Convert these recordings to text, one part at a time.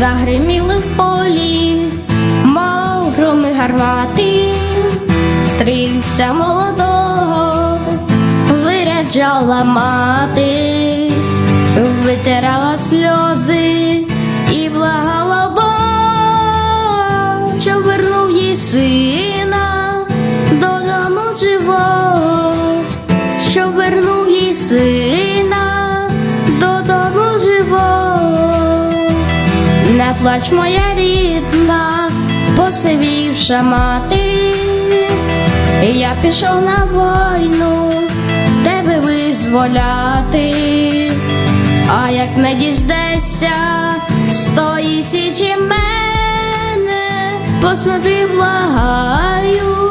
загриміли в полі, мов громи гармати, стрільця молодого виряджала мати, витирала сльози і благала Бога, що вернув їй сина Не плач, моя рідна, посивівша мати, І я пішов на війну, тебе визволяти, а як не діждешся, стої січі мене, посади благаю,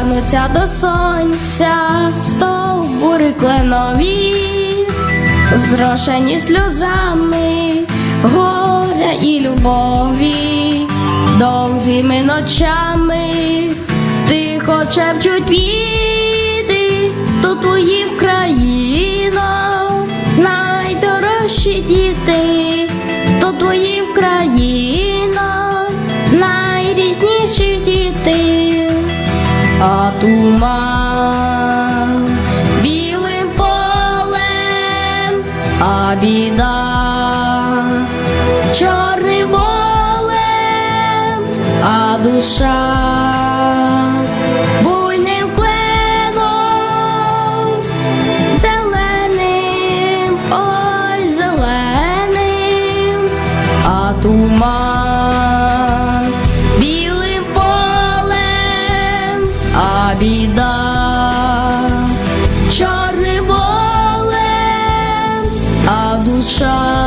тягнуться до сонця стовбури кленові, зрошені сльозами горя і любові, довгими ночами тихо шепчуть квіти, то твої Вкраїно, найдорожчі діти, то твої Вкраїно, туман білим полем, а біда. Чорним болем, а душа strong.